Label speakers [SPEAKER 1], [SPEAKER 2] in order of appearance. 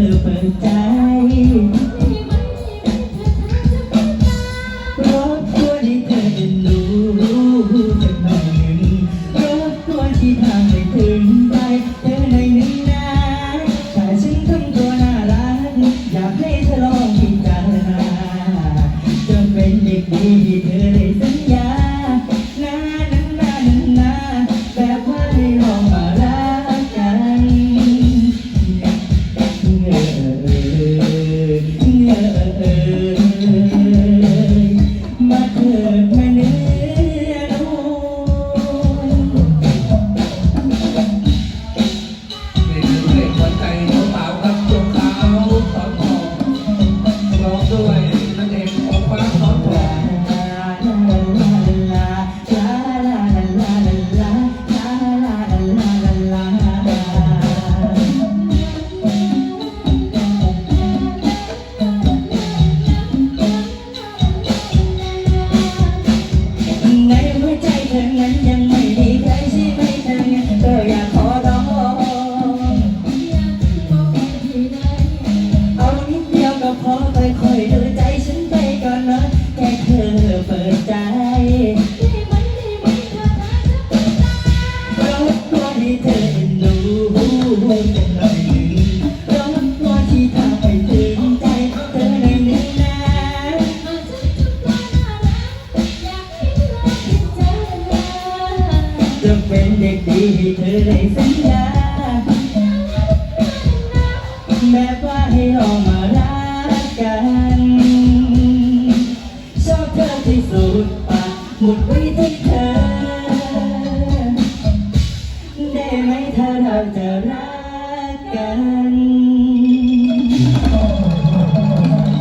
[SPEAKER 1] i don't can จเธอหน่อยหนึ่งนจะเป็นเด็กดีให้เธอได้สัญญาแบบว่าให้ออกมารักกัน ชอบเธอที่สุดปากหมดไว้ที่เธอ จะรัก